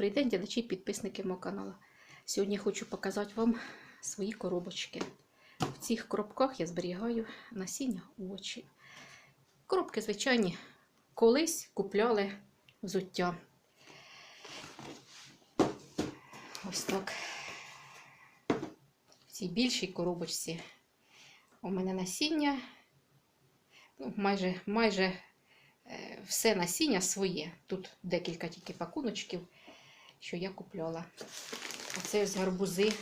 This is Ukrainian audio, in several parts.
Добрий день, глядачі і підписники мого каналу. Сьогодні хочу показати вам свої коробочки. В цих коробках я зберігаю насіння овочів. Коробки, звичайні, колись купляли взуття. Ось так. В цій більшій коробочці у мене насіння. Ну, майже, майже е, все насіння своє. Тут декілька тільки пакуночків, що я купляла. Оце ось гарбузи.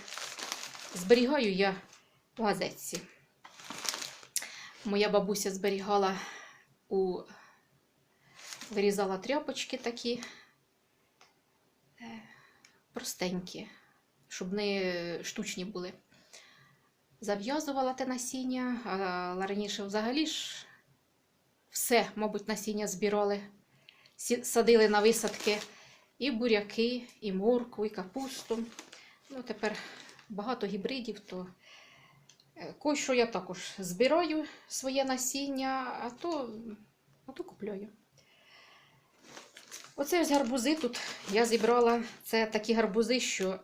Зберігаю я в газетці. Моя бабуся зберігала у вирізала тряпочки такі е, простенькі, щоб не штучні були. Зав'язувала те насіння, але раніше взагалі ж все, мабуть, насіння збирали, садили на висадки і буряки, і моркву, і капусту. Ну, тепер багато гібридів, то е, кое-що я також збираю своє насіння, а то, а то купляю. Оце ось гарбузи тут я зібрала. Це такі гарбузи, що е,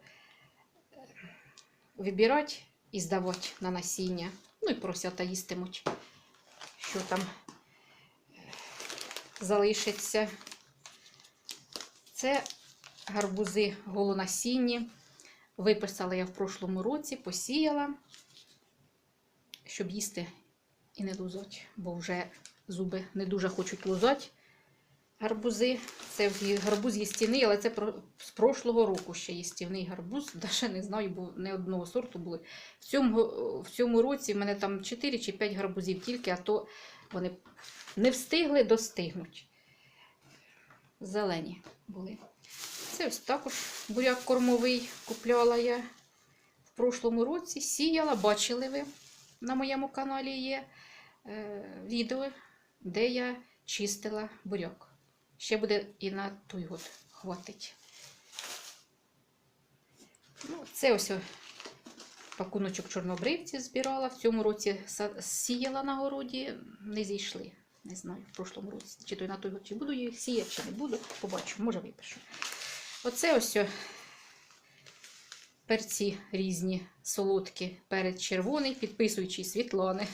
вибирати і здавати на насіння. Ну і поросята їстимуть, що там е, залишиться. Це гарбузи голонасінні. Виписала я в прошлому році, посіяла, щоб їсти і не лузать, бо вже зуби не дуже хочуть лузати. Гарбузи. Це гарбуз їстівний, але це з прошлого року ще їстівний гарбуз. Даже не знаю, бо не одного сорту були. В цьому, в цьому році в мене там 4 чи 5 гарбузів тільки, а то вони не встигли достигнути. Зелені були. Це ось також буряк кормовий купляла я в прошлому році. Сіяла, бачили ви на моєму каналі є е, відео, де я чистила буряк. Ще буде і на той год хватить. Ну, це ось пакуночок чорнобривці збирала. В цьому році сіяла на городі, не зійшли. Не знаю, в прошлому році. Чи то на той чи буду їх сіяти, чи не буду. Побачу, може випишу. Оце ось о, перці різні солодкі. Перець червоний, підписуючий Світлани.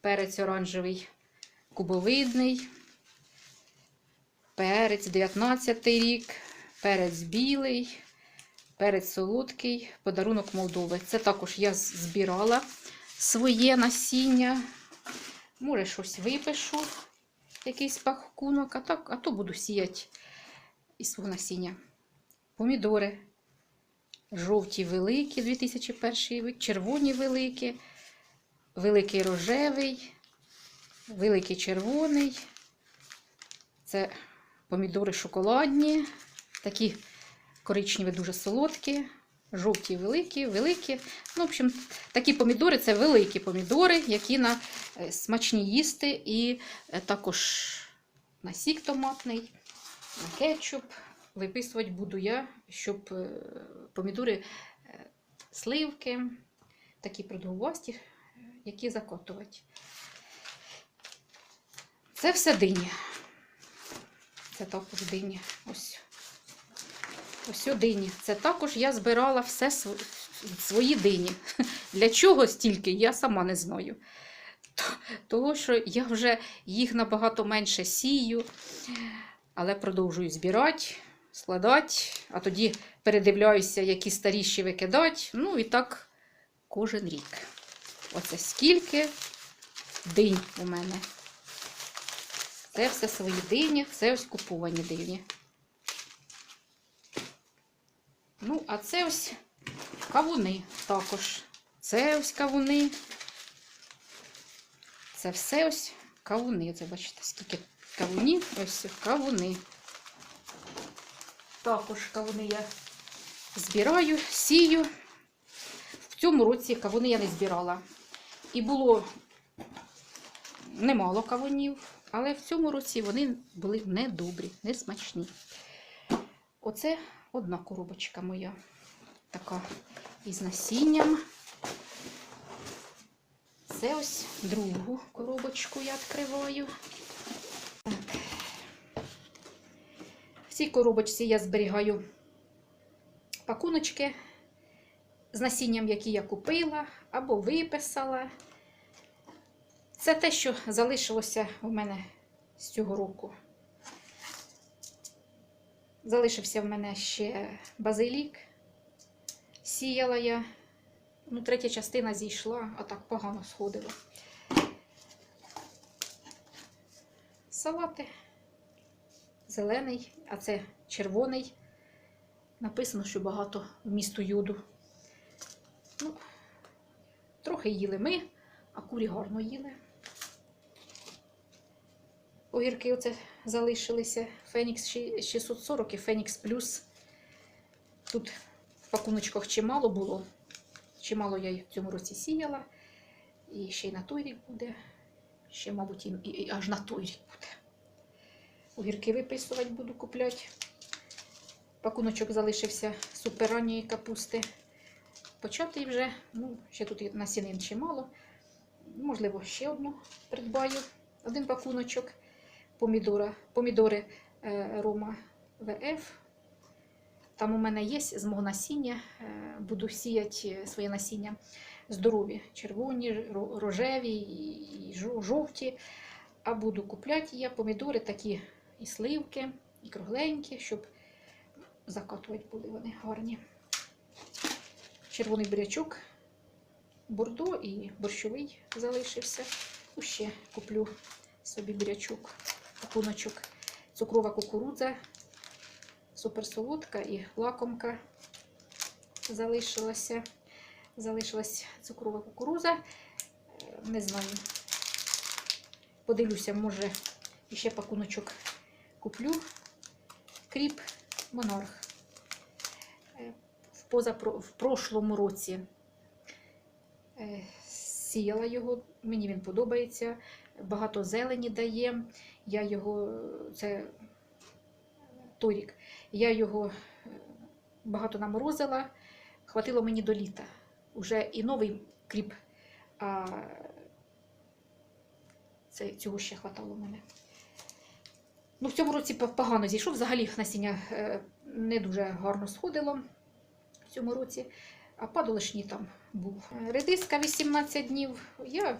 Перець оранжевий, кубовидний. Перець 19 рік, перець білий, перець солодкий, подарунок Молдови. Це також я збирала своє насіння. Може, щось випишу, якийсь пакунок, а, так, а то буду сіяти із свого насіння. Помідори. Жовті великі 2001 рік, червоні великі, великий рожевий, великий червоний. Це помідори шоколадні, такі коричневі, дуже солодкі, жовті великі, великі. Ну, в общем, такі помідори це великі помідори, які на е, смачні їсти. І е, також на сік томатний, на кетчуп. Виписувати буду я, щоб е, помідори сливки, такі продовгості, які закотувати. Це все дині. Це також дині. Ось. Ось дині. Це також я збирала все свої дині. Для чого стільки, я сама не знаю. То- Того, що я вже їх набагато менше сію, але продовжую збирати, складати, а тоді передивляюся, які старіші викидати. Ну і так кожен рік. Оце скільки динь у мене. Це все свої дині, це ось куповані дині. Ну, а це ось кавуни також. Це ось кавуни. Це все ось кавуни. Це бачите, скільки кавунів, ось кавуни. Також кавуни я збираю, сію. В цьому році кавуни я не збирала. І було немало кавунів, але в цьому році вони були недобрі, несмачні. Оце одна коробочка моя, така із насінням. Це ось другу коробочку я відкриваю. Так. В цій коробочці я зберігаю пакуночки з насінням, які я купила або виписала. Це те, що залишилося у мене з цього року. Залишився в мене ще базилік. Сіяла я. Ну, третя частина зійшла, а так погано сходила. Салати. Зелений, а це червоний. Написано, що багато вмісту йоду. Ну, трохи їли ми, а курі гарно їли. Огірки оце залишилися. Фенікс 640 і Фенікс Плюс. Тут в пакуночках чимало було. Чимало я в цьому році сіяла. І ще й на той рік буде. Ще, мабуть, і, і, аж на той рік буде. Огірки виписувати буду купляти. Пакуночок залишився суперранньої капусти. Початий вже, ну, ще тут насінин чимало. Можливо, ще одну придбаю. Один пакуночок помідора, помідори е, Рома ВФ. Там у мене є з мого насіння. е, Буду сіяти своє насіння здорові, червоні, рожеві і жовті. А буду купляти я помідори такі і сливки, і кругленькі, щоб закатувати були вони гарні. Червоний бурячок, бордо і борщовий залишився. Ще куплю собі бурячок, пакуночок, цукрова кукурудза, суперсолодка і лакомка залишилася. Залишилась цукрова кукурудза. Е, Не знаю. Подивлюся, може, ще пакуночок куплю. Кріп Монарх. Е, В, позапро... в прошлому році е, сіяла його, мені він подобається. Багато зелені дає. Я його, це той рік, я його е, багато наморозила, хватило мені до літа. Уже і новий кріп, а це, цього ще хватало мене. Ну, в цьому році погано зійшов. Взагалі насіння е, не дуже гарно сходило в цьому році, а падалишній там був. Редиска 18 днів. Я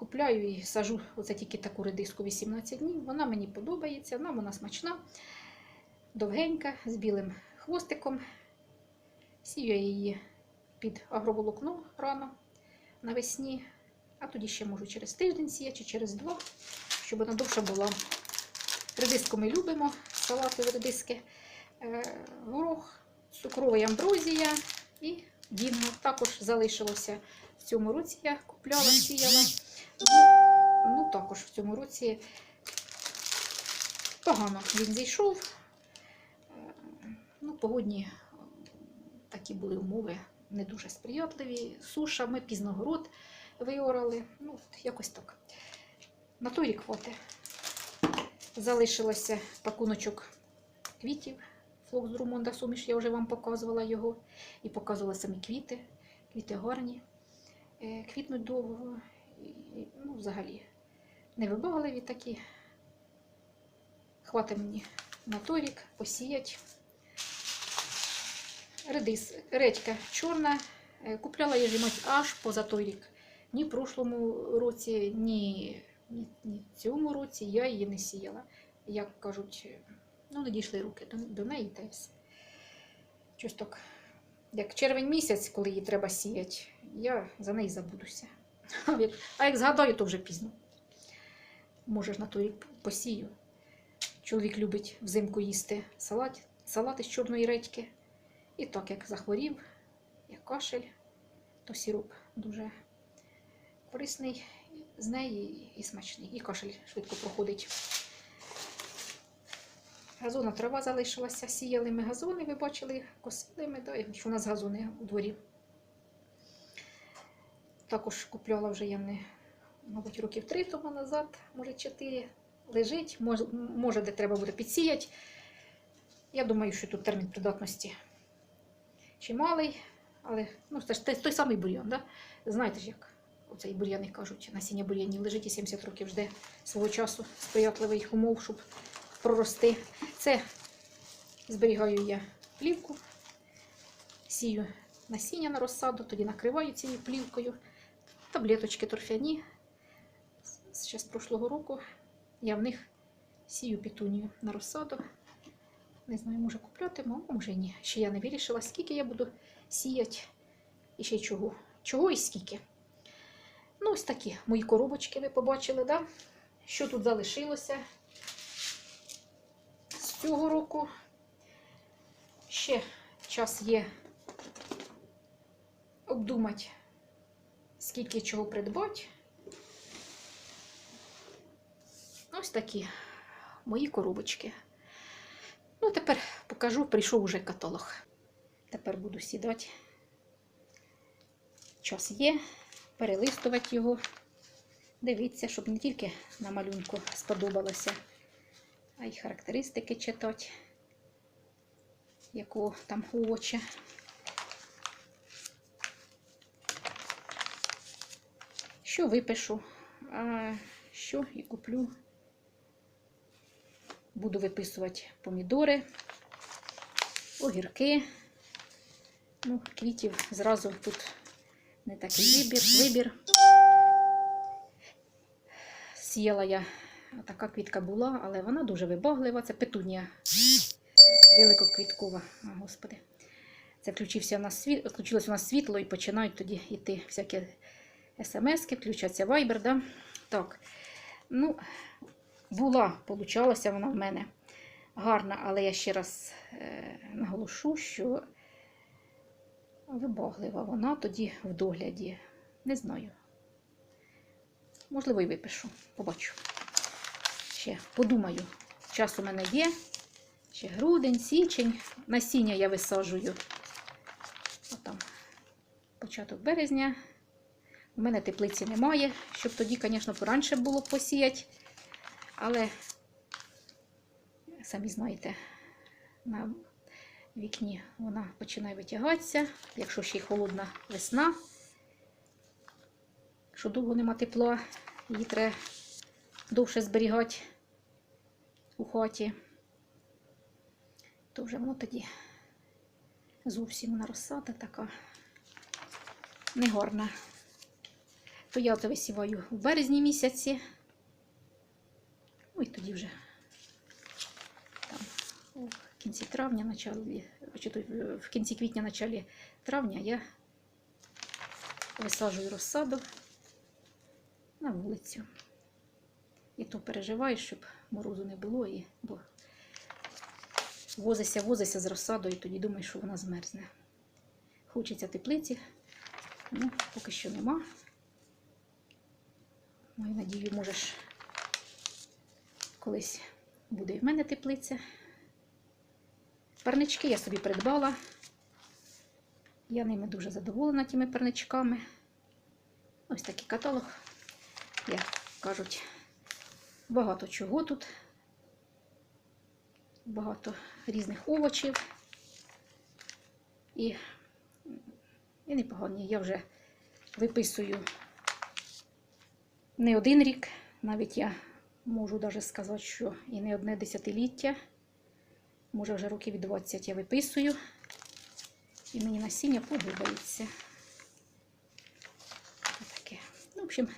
купляю і сажу оце тільки таку редиску 18 днів. Вона мені подобається, вона, вона смачна, довгенька, з білим хвостиком. Сію її під агроволокно рано навесні, а тоді ще можу через тиждень сіяти чи через два, щоб вона довше була. Редиску ми любимо, салатові редиски, Е, горох, цукрова амброзія і дінго. Також залишилося в цьому році. Я купляла, сіяла. Ну, також в цьому році погано він зійшов. Е, Ну, погодні е, такі були умови не дуже сприятливі. Суша, ми пізно город виорали. Ну, якось так. На той рік хватить. Залишилося пакуночок квітів. Флокс Друмонда суміш, я вже вам показувала його. І показувала самі квіти. Квіти гарні. Е, Квітнуть довго. Ну, взагалі, невибагливі такі. Хватить мені на той рік посіять. Редис, редька чорна. Е, Купляла я жінок аж поза той рік. Ні в прошлому році, ні, в цьому році я її не сіяла. Як кажуть, ну не дійшли руки до, до неї та все. Щось так, як червень місяць, коли її треба сіяти, я за неї забудуся. А як, згадаю, то вже пізно. Може ж на той посію. Чоловік любить взимку їсти салат, салати з чорної редьки. І так як захворів, як кашель, то сироп дуже корисний з неї і смачний. І кашель швидко проходить. Газонна трава залишилася, сіяли ми газони, ви бачили, косили ми, да, що у нас газони у дворі. Також купляла вже я не, мабуть, років три тому назад, може чотири. Лежить, може, може, де треба буде підсіяти. Я думаю, що тут термін придатності чималий, але ну, це ж той, той самий бур'ян. Да? Знаєте ж, як оцей бур'яни кажуть, насіння бур'янів лежить і 70 років жде свого часу сприятливих умов, щоб прорости. Це зберігаю я плівку сію насіння на розсаду, тоді накриваю цією плівкою. Таблеточки торфяні. Ще з прошлого року я в них сію петунію на розсаду. Не знаю, може купляти, може ні. Ще я не вирішила, скільки я буду сіяти і ще чого. Чого і скільки. Ну, ось такі мої коробочки ви побачили, да? що тут залишилося з цього року. Ще час є обдумати, скільки чого придбати. Ось такі мої коробочки. Ну, тепер покажу, прийшов уже каталог. Тепер буду сідати. Час є, перелистувати його. Дивіться, щоб не тільки на малюнку сподобалося, а й характеристики читати, якого там овоча. Що випишу, а що і куплю. Буду виписувати помідори, огірки. Ну, квітів зразу тут не такий вибір. вибір. Сіяла я, така квітка була, але вона дуже вибаглива. Це петунія великоквіткова. О, Господи. Це включився у нас світ, у нас світло і починають тоді йти всякі смски, включаться вайбер. Да? Так. Ну, була, получалася вона в мене гарна, але я ще раз е, наголошу, що вибаглива вона тоді в догляді. Не знаю. Можливо, і випишу. Побачу. Ще подумаю. Час у мене є. Ще грудень, січень. Насіння я висаджую. Отам. Початок березня. У мене теплиці немає, щоб тоді, звісно, поранше було посіяти. Але, самі знаєте, на вікні вона починає витягатися, якщо ще й холодна весна, що довго нема тепла, її треба довше зберігати у хаті, то вже воно тоді зовсім вона розсада така негарна. То я це висіваю в березні місяці. І тоді вже там у кінці травня, началі, в кінці квітня, началі травня я висаджую розсаду на вулицю. І то переживаю, щоб морозу не було, і, бо возися, возися з розсадою, і тоді думаю, що вона змерзне. Хочеться теплиці, ну, поки що нема. Маю надію, можеш колись буде і в мене теплиця. Парнички я собі придбала. Я ними дуже задоволена тими парничками. Ось такий каталог. Як кажуть, багато чого тут. Багато різних овочів. І, і непогані. Я вже виписую не один рік, навіть я можу даже сказати, що і не одне десятиліття. Може, вже років 20 я виписую. І мені насіння подобається. Таке. Ну, в общем,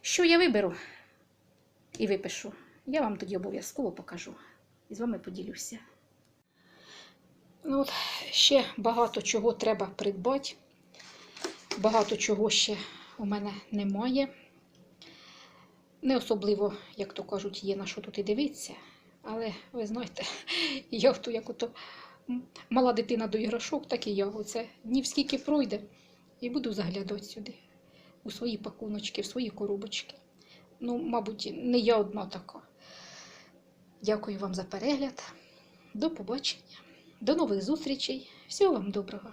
що я виберу і випишу, я вам тоді обов'язково покажу. І з вами поділюся. Ну, от, ще багато чого треба придбати. Багато чого ще у мене немає. Не особливо, як то кажуть, є на що тут і дивитися. Але ви знаєте, я то як ото мала дитина до іграшок, так і я. Оце днів скільки пройде, і буду заглядати сюди, у свої пакуночки, в свої коробочки. Ну, мабуть, не я одна така. Дякую вам за перегляд. До побачення. До нових зустрічей. Всього вам доброго.